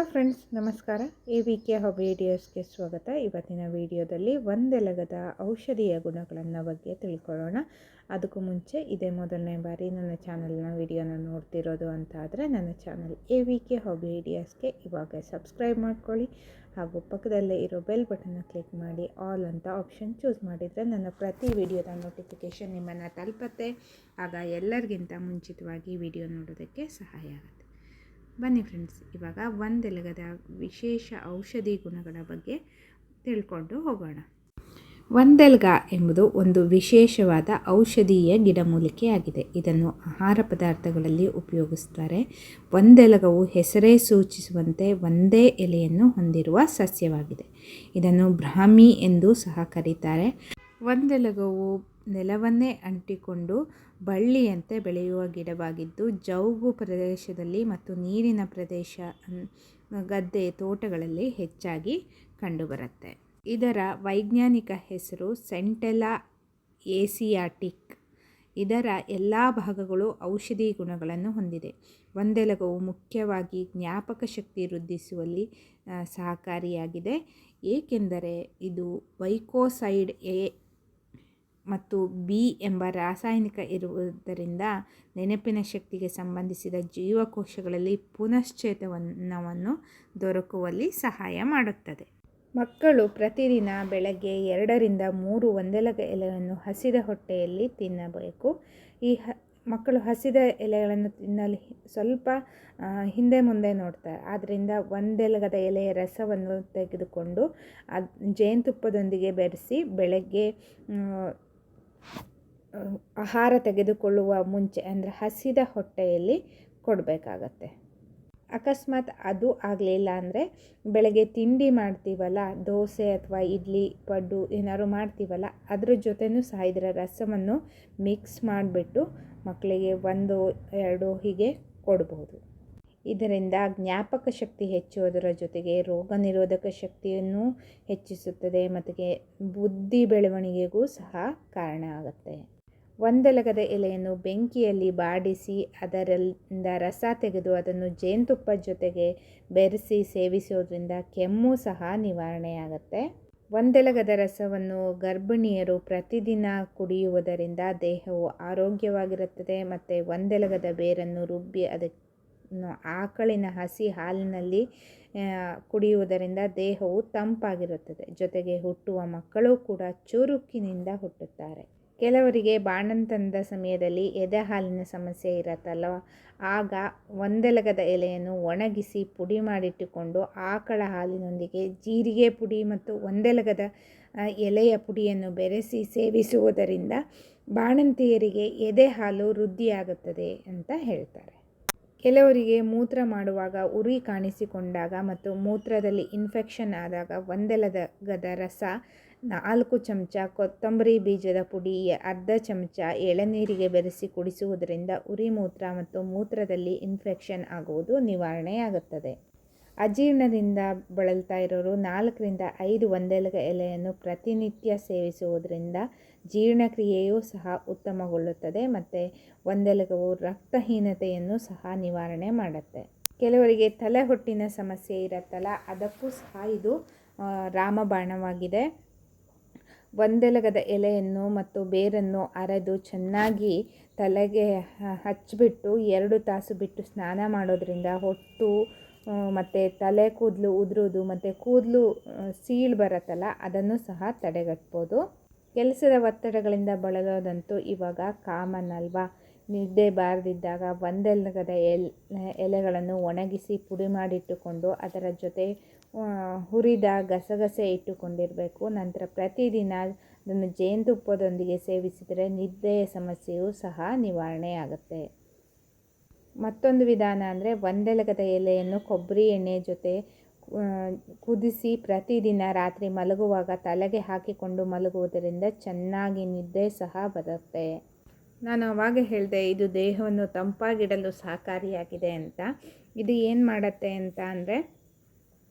Hello friends ನಮಸ್ಕಾರ. A V K hobby ಸ್ವಾಗತ. ಇವತ್ತಿನ ವಿಡಿಯೋದಲ್ಲಿ ಒಂದೆಲಗದ ಔಷಧೀಯ ಗುಣಗಳನ್ನು ಬಗ್ಗೆ ತಿಳ್ಕೊಳ್ಳೋಣ. ಅದಕ್ಕೂ ಮುಂಚೆ ಇದೇ ಮೊದಲನೇ ಬಾರಿ ನನ್ನ ಚಾನಲ್ನ ವಿಡಿಯೋನ ನೋಡ್ತಿರೋದು ಅಂತ ಆದರೆ ನನ್ನ channel A V K hobby ವಿಡಿಯೋಸ್ಗೆ ಇವಾಗ ಸಬ್ಸ್ಕ್ರೈಬ್ ಮಾಡ್ಕೊಳ್ಳಿ. ಹಾಗೂ ಪಕ್ಕದಲ್ಲೇ ಇರೋ ಬೆಲ್ ಬಟನ್ನ ಕ್ಲಿಕ್ ಮಾಡಿ. ಆಲ್ ಅಂತ ಆಪ್ಷನ್ ಚೂಸ್ ಮಾಡಿದರೆ ನನ್ನ ಪ್ರತಿ ವಿಡಿಯೋದ ನೋಟಿಫಿಕೇಷನ್ ನಿಮ್ಮನ್ನು ತಲುಪತ್ತೆ. ಆಗ ಎಲ್ಲರಿಗಿಂತ ಮುಂಚಿತವಾಗಿ ವಿಡಿಯೋ ನೋಡೋದಕ್ಕೆ ಸಹಾಯ ಆಗುತ್ತೆ. ಬನ್ನಿ ಫ್ರೆಂಡ್ಸ್ ಇವಾಗ ಒಂದೆಲಗದ ವಿಶೇಷ ಔಷಧಿ ಗುಣಗಳ ಬಗ್ಗೆ ತಿಳ್ಕೊಂಡು ಹೋಗೋಣ. ಒಂದೆಲ್ಗ ಎಂಬುದು ಒಂದು ವಿಶೇಷವಾದ ಔಷಧೀಯ ಗಿಡಮೂಲಿಕೆಯಾಗಿದೆ ಇದನ್ನು ಆಹಾರ ಪದಾರ್ಥಗಳಲ್ಲಿ ಉಪಯೋಗಿಸ್ತಾರೆ. ಒಂದೆಲಗವು ಹೆಸರೇ ಸೂಚಿಸುವಂತೆ ಒಂದೇ ಎಲೆಯನ್ನು ಹೊಂದಿರುವ ಸಸ್ಯವಾಗಿದೆ. ಇದನ್ನು ಬ್ರಾಹ್ಮಿ ಎಂದು ಸಹ ಕರೀತಾರೆ. ಒಂದೆಲಗವು ನೆಲವನ್ನೇ ಅಂಟಿಕೊಂಡು ಬಳ್ಳಿಯಂತೆ ಬೆಳೆಯುವ ಗಿಡವಾಗಿದ್ದು ಜೌಗು ಪ್ರದೇಶದಲ್ಲಿ ಮತ್ತು ನೀರಿನ ಪ್ರದೇಶ ಗದ್ದೆ ತೋಟಗಳಲ್ಲಿ ಹೆಚ್ಚಾಗಿ ಕಂಡುಬರುತ್ತೆ. ಇದರ ವೈಜ್ಞಾನಿಕ ಹೆಸರು ಸೆಂಟೆಲಾ ಏಸಿಯಾಟಿಕ್. ಇದರ ಎಲ್ಲ ಭಾಗಗಳು ಔಷಧಿ ಗುಣಗಳನ್ನು ಹೊಂದಿದೆ. ಒಂದೆಲಗವು ಮುಖ್ಯವಾಗಿ ಜ್ಞಾಪಕ ಶಕ್ತಿ ವೃದ್ಧಿಸುವಲ್ಲಿ ಸಹಕಾರಿಯಾಗಿದೆ. ಏಕೆಂದರೆ ಇದು ವೈಕೋಸೈಡ್ ಎ ಮತ್ತು ಬಿ ಎಂಬ ರಾಸಾಯನಿಕ ಇರುವುದರಿಂದ ನೆನಪಿನ ಶಕ್ತಿಗೆ ಸಂಬಂಧಿಸಿದ ಜೀವಕೋಶಗಳಲ್ಲಿ ಪುನಶ್ಚೇತನವನ್ನು ದೊರಕುವಲ್ಲಿ ಸಹಾಯ ಮಾಡುತ್ತದೆ. ಮಕ್ಕಳು ಪ್ರತಿದಿನ ಬೆಳಗ್ಗೆ ಎರಡರಿಂದ ಮೂರು ಒಂದೆಲಗ ಎಲೆಯನ್ನು ಹಸಿದ ಹೊಟ್ಟೆಯಲ್ಲಿ ತಿನ್ನಬೇಕು. ಈ ಮಕ್ಕಳು ಹಸಿದ ಎಲೆಗಳನ್ನು ತಿನ್ನಲು, ಸ್ವಲ್ಪ ಹಿಂದೆ ಮುಂದೆ ನೋಡ್ತಾರೆ. ಆದ್ದರಿಂದ ಒಂದೆಲಗದ ಎಲೆಯ ರಸವನ್ನು ತೆಗೆದುಕೊಂಡು ಅದು, ಜೇನುತುಪ್ಪದೊಂದಿಗೆ ಬೆರೆಸಿ ಬೆಳಗ್ಗೆ ಆಹಾರ ತೆಗೆದುಕೊಳ್ಳುವ ಮುಂಚೆ, ಅಂದರೆ ಹಸಿದ ಹೊಟ್ಟೆಯಲ್ಲಿ ಕೊಡಬೇಕಾಗತ್ತೆ. ಅಕಸ್ಮಾತ್ ಅದು ಆಗಲಿಲ್ಲ ಅಂದರೆ ಬೆಳಗ್ಗೆ ತಿಂಡಿ ಮಾಡ್ತೀವಲ್ಲ, ದೋಸೆ ಅಥವಾ ಇಡ್ಲಿ, ಪಡ್ಡು ಏನಾದ್ರು ಮಾಡ್ತೀವಲ್ಲ, ಅದ್ರ ಜೊತೆನೂ ಸಹ ಇದರ ರಸವನ್ನು ಮಿಕ್ಸ್ ಮಾಡಿಬಿಟ್ಟು ಮಕ್ಕಳಿಗೆ ಒಂದು, ಎರಡು ಹೀಗೆ ಕೊಡ್ಬೋದು. ಇದರಿಂದ ಜ್ಞಾಪಕ ಶಕ್ತಿ ಹೆಚ್ಚುವುದರ ಜೊತೆಗೆ ರೋಗ ನಿರೋಧಕ ಶಕ್ತಿಯನ್ನು ಹೆಚ್ಚಿಸುತ್ತದೆ ಮತ್ತು ಬುದ್ಧಿ ಬೆಳವಣಿಗೆಗೂ ಸಹ ಕಾರಣ ಆಗುತ್ತೆ. ಒಂದೆಲಗದ ಎಲೆಯನ್ನು ಬೆಂಕಿಯಲ್ಲಿ ಬಾಡಿಸಿ ಅದರಿಂದ ರಸ ತೆಗೆದು ಅದನ್ನು ಜೇನುತುಪ್ಪದ ಜೊತೆಗೆ ಬೆರೆಸಿ ಸೇವಿಸೋದ್ರಿಂದ ಕೆಮ್ಮು ಸಹ ನಿವಾರಣೆಯಾಗುತ್ತೆ. ಒಂದೆಲಗದ ರಸವನ್ನು ಗರ್ಭಿಣಿಯರು ಪ್ರತಿದಿನ ಕುಡಿಯುವುದರಿಂದ ದೇಹವು ಆರೋಗ್ಯವಾಗಿರುತ್ತದೆ ಮತ್ತು ಒಂದೆಲಗದ ಬೇರನ್ನು ರುಬ್ಬಿ ಅದನ್ನು ಆಕಳಿನ ಹಸಿ ಹಾಲಿನಲ್ಲಿ ಕುಡಿಯುವುದರಿಂದ ದೇಹವು ತಂಪಾಗಿರುತ್ತದೆ. ಜೊತೆಗೆ ಹುಟ್ಟುವ ಮಕ್ಕಳು ಕೂಡ ಚುರುಕಿನಿಂದ ಹುಟ್ಟುತ್ತಾರೆ. ಕೆಲವರಿಗೆ ಬಾಣಂತನದ ಸಮಯದಲ್ಲಿ ಎದೆ ಹಾಲಿನ ಸಮಸ್ಯೆ ಇರತ್ತಲ್ಲ, ಆಗ ಒಂದೆಲಗದ ಎಲೆಯನ್ನು ಒಣಗಿಸಿ ಪುಡಿ ಮಾಡಿಟ್ಟುಕೊಂಡು ಆಕಳ ಹಾಲಿನೊಂದಿಗೆ ಜೀರಿಗೆ ಪುಡಿ ಮತ್ತು ಒಂದೆಲಗದ ಎಲೆಯ ಪುಡಿಯನ್ನು ಬೆರೆಸಿ ಸೇವಿಸುವುದರಿಂದ ಬಾಣಂತಿಯರಿಗೆ ಎದೆ ಹಾಲು ವೃದ್ಧಿಯಾಗುತ್ತದೆ ಅಂತ ಹೇಳ್ತಾರೆ. ಕೆಲವರಿಗೆ ಮೂತ್ರ ಮಾಡುವಾಗ ಉರಿ ಕಾಣಿಸಿಕೊಂಡಾಗ ಮತ್ತು ಮೂತ್ರದಲ್ಲಿ ಇನ್ಫೆಕ್ಷನ್ ಆದಾಗ ಒಂದೆಲಗದ ರಸ ನಾಲ್ಕು ಚಮಚ ಕೊತ್ತಂಬರಿ ಬೀಜದ ಪುಡಿ ಅರ್ಧ ಚಮಚ ಎಳನೀರಿಗೆ ಬೆರೆಸಿ ಕುಡಿಸುವುದರಿಂದ ಉರಿ ಮೂತ್ರ ಮತ್ತು ಮೂತ್ರದಲ್ಲಿ ಇನ್ಫೆಕ್ಷನ್ ಆಗುವುದು ನಿವಾರಣೆಯಾಗುತ್ತದೆ. ಅಜೀರ್ಣದಿಂದ ಬಳಲ್ತಾ ಇರೋರು ನಾಲ್ಕರಿಂದ ಐದು ಒಂದೆಲಗ ಎಲೆಯನ್ನು ಪ್ರತಿನಿತ್ಯ ಸೇವಿಸುವುದರಿಂದ ಜೀರ್ಣಕ್ರಿಯೆಯೂ ಸಹ ಉತ್ತಮಗೊಳ್ಳುತ್ತದೆ ಮತ್ತು ಒಂದೆಲಗವು ರಕ್ತಹೀನತೆಯನ್ನು ಸಹ ನಿವಾರಣೆ ಮಾಡುತ್ತೆ. ಕೆಲವರಿಗೆ ತಲೆ ಹೊಟ್ಟಿನ ಸಮಸ್ಯೆ ಇರುತ್ತಲ್ಲ, ಅದಕ್ಕೂ ಸಹ ಇದು ರಾಮಬಾಣವಾಗಿದೆ. ಒಂದೆಲಗದ ಎಲೆಯನ್ನು ಮತ್ತು ಬೇರನ್ನು ಅರೆದು ಚೆನ್ನಾಗಿ ತಲೆಗೆ ಹಚ್ಚಿಬಿಟ್ಟು ಎರಡು ತಾಸು ಬಿಟ್ಟು ಸ್ನಾನ ಮಾಡೋದ್ರಿಂದ ಹೊಟ್ಟು ಮತ್ತು ತಲೆ ಕೂದಲು ಉದುರೋದು ಮತ್ತು ಕೂದಲು ಸೀಳು ಬರುತ್ತಲ್ಲ, ಅದನ್ನು ಸಹ ತಡೆಗಟ್ಬೋದು. ಕೆಲಸದ ಒತ್ತಡಗಳಿಂದ ಬಳಲೋದಂತೂ ಇವಾಗ ಕಾಮನ್ ಅಲ್ವಾ? ನಿದ್ದೆ ಬಾರದಿದ್ದಾಗ ಒಂದೆಲಗದ ಎಲೆ ಎಲೆಗಳನ್ನು ಒಣಗಿಸಿ ಪುಡಿ ಮಾಡಿಟ್ಟುಕೊಂಡು ಅದರ ಜೊತೆ ಹುರಿದ ಗಸಗಸೆ ಇಟ್ಟುಕೊಂಡಿರಬೇಕು. ನಂತರ ಪ್ರತಿದಿನ ಅದನ್ನು ಜೇನುತುಪ್ಪದೊಂದಿಗೆ ಸೇವಿಸಿದರೆ ನಿದ್ದೆಯ ಸಮಸ್ಯೆಯೂ ಸಹ ನಿವಾರಣೆ ಆಗುತ್ತೆ ಮತ್ತೊಂದು ವಿಧಾನ ಅಂದರೆ ಒಂದೆಲಗದ ಎಲೆಯನ್ನು ಕೊಬ್ಬರಿ ಎಣ್ಣೆ ಜೊತೆ ಕುದಿಸಿ ಪ್ರತಿದಿನ ರಾತ್ರಿ ಮಲಗುವಾಗ ತಲೆಗೆ ಹಾಕಿಕೊಂಡು ಮಲಗುವುದರಿಂದ ಚೆನ್ನಾಗಿ ನಿದ್ದೆ ಸಹ ಬರುತ್ತೆ. ನಾನು ಅವಾಗ ಹೇಳಿದೆ, ಇದು ದೇಹವನ್ನು ತಂಪಾಗಿಡಲು ಸಹಕಾರಿಯಾಗಿದೆ ಅಂತ. ಇದು ಏನು ಮಾಡುತ್ತೆ ಅಂತ ಅಂದರೆ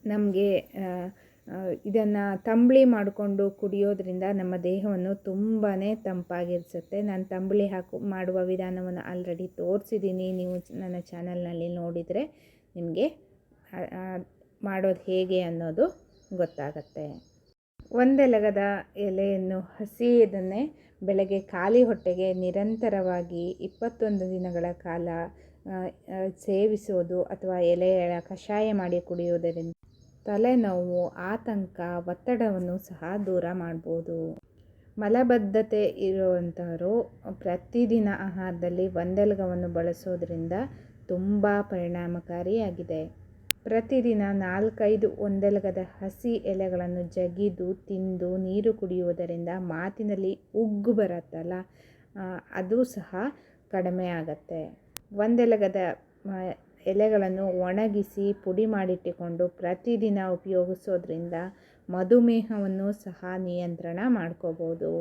ನಮಗೆ ಇದನ್ನು ತಂಬಳಿ ಮಾಡಿಕೊಂಡು ಕುಡಿಯೋದ್ರಿಂದ ನಮ್ಮ ದೇಹವನ್ನು ತುಂಬಾ ತಂಪಾಗಿರಿಸುತ್ತೆ. ನಾನು ತಂಬಳಿ ಹಾಕು, ಮಾಡುವ ವಿಧಾನವನ್ನು ಆಲ್ರೆಡಿ ತೋರಿಸಿದ್ದೀನಿ ನೀವು ನನ್ನ ಚಾನಲ್ನಲ್ಲಿ ನೋಡಿದರೆ ನಿಮಗೆ ಮಾಡೋದು ಹೇಗೆ ಅನ್ನೋದು ಗೊತ್ತಾಗತ್ತೆ. ಒಂದೆಲಗದ ಎಲೆಯನ್ನು ಹಸಿಯದನ್ನೇ ಬೆಳಗ್ಗೆ ಖಾಲಿ ಹೊಟ್ಟೆಗೆ ನಿರಂತರವಾಗಿ ಇಪ್ಪತ್ತೊಂದು ದಿನಗಳ ಕಾಲ ಸೇವಿಸೋದು ಅಥವಾ ಎಲೆಯ ಕಷಾಯ ಮಾಡಿ ಕುಡಿಯುವುದರಿಂದ ತಲೆನೋವು, ಆತಂಕ, ಒತ್ತಡವನ್ನು ಸಹ ದೂರ ಮಾಡ್ಬೋದು. ಮಲಬದ್ಧತೆ ಇರುವಂಥವರು ಪ್ರತಿದಿನ ಆಹಾರದಲ್ಲಿ ಒಂದೆಲಗವನ್ನು ಬಳಸೋದ್ರಿಂದ ತುಂಬ ಪರಿಣಾಮಕಾರಿಯಾಗಿದೆ. ಪ್ರತಿದಿನ ನಾಲ್ಕೈದು ಒಂದೆಲಗದ ಹಸಿ ಎಲೆಗಳನ್ನು ಜಗಿದು ತಿಂದು ನೀರು ಕುಡಿಯುವುದರಿಂದ ಮಾತಿನಲ್ಲಿ ಉಗ್ಗು ಬರುತ್ತಲ್ಲ ಅದು ಸಹ ಕಡಿಮೆ ಆಗತ್ತೆ ಒಂದೆಲಗದ ಎಲೆಗಳನ್ನು ಒಣಗಿಸಿ ಪುಡಿ ಮಾಡಿಟ್ಟುಕೊಂಡು ಪ್ರತಿದಿನ ಉಪಯೋಗಿಸೋದ್ರಿಂದ ಮಧುಮೇಹವನ್ನು ಸಹ ನಿಯಂತ್ರಣ ಮಾಡ್ಕೋಬೋದು.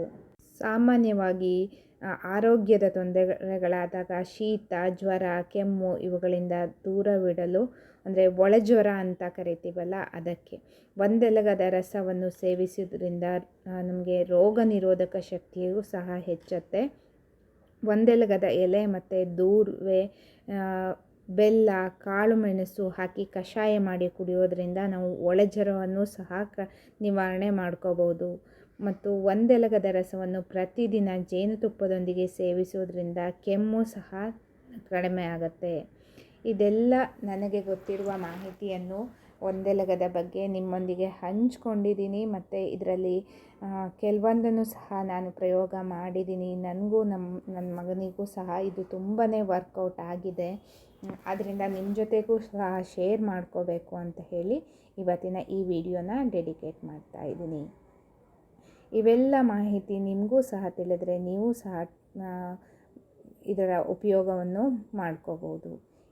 ಸಾಮಾನ್ಯವಾಗಿ ಆರೋಗ್ಯದ ತೊಂದರೆಗಳಾದಾಗ ಶೀತ, ಜ್ವರ, ಕೆಮ್ಮು ಇವುಗಳಿಂದ ದೂರವಿಡಲು, ಅಂದರೆ ಒಳಜ್ವರ ಅಂತ ಕರಿತೀವಲ್ಲ ಅದಕ್ಕೆ. ಒಂದೆಲಗದ ರಸವನ್ನು ಸೇವಿಸೋದ್ರಿಂದ ನಮಗೆ ರೋಗ ನಿರೋಧಕ ಶಕ್ತಿಯು ಸಹ ಹೆಚ್ಚುತ್ತೆ. ಒಂದೆಲಗದ ಎಲೆ ಮತ್ತು ದೂರ್ವೆ ಬೆಲ್ಲ ಕಾಳುಮೆಣಸು ಹಾಕಿ ಕಷಾಯ ಮಾಡಿ ಕುಡಿಯೋದರಿಂದ ನಾವು ಒಳಜ್ವರವನ್ನು ಸಹ ಕ, ನಿವಾರಣೆ ಮಾಡ್ಕೋಬೋದು ಮತ್ತು ಒಂದೆಲಗದ ರಸವನ್ನು ಪ್ರತಿದಿನ ಜೇನುತುಪ್ಪದೊಂದಿಗೆ ಸೇವಿಸೋದ್ರಿಂದ ಕೆಮ್ಮು ಸಹ ಕಡಿಮೆ ಆಗುತ್ತೆ. ಇದೆಲ್ಲ ನನಗೆ ಗೊತ್ತಿರುವ ಮಾಹಿತಿಯನ್ನು ಒಂದೆಲಗದ ಬಗ್ಗೆ ನಿಮ್ಮೊಂದಿಗೆ ಹಂಚ್ಕೊಂಡಿದ್ದೀನಿ ಮತ್ತು ಇದರಲ್ಲಿ ಕೆಲವೊಂದನ್ನು ಸಹ ನಾನು ಪ್ರಯೋಗ ಮಾಡಿದ್ದೀನಿ. ನನಗೂ ನಮ್ಮ ನನ್ನ ಮಗನಿಗೂ ಸಹ ಇದು ತುಂಬಾ ವರ್ಕೌಟ್ ಆಗಿದೆ. ಆದ್ದರಿಂದ ನಿಮ್ಮ ಜೊತೆಗೂ ಸಹ ಶೇರ್ ಮಾಡ್ಕೋಬೇಕು ಅಂತ ಹೇಳಿ ಇವತ್ತಿನ ಈ ವಿಡಿಯೋನ ಡೆಡಿಕೇಟ್ ಮಾಡ್ತಾ ಇದ್ದೀನಿ. ಇವೆಲ್ಲ ಮಾಹಿತಿ ನಿಮಗೂ ಸಹ ತಿಳಿದ್ರೆ ನೀವು ಸಹ ಇದರ ಉಪಯೋಗವನ್ನು ಮಾಡ್ಕೋಬೋದು.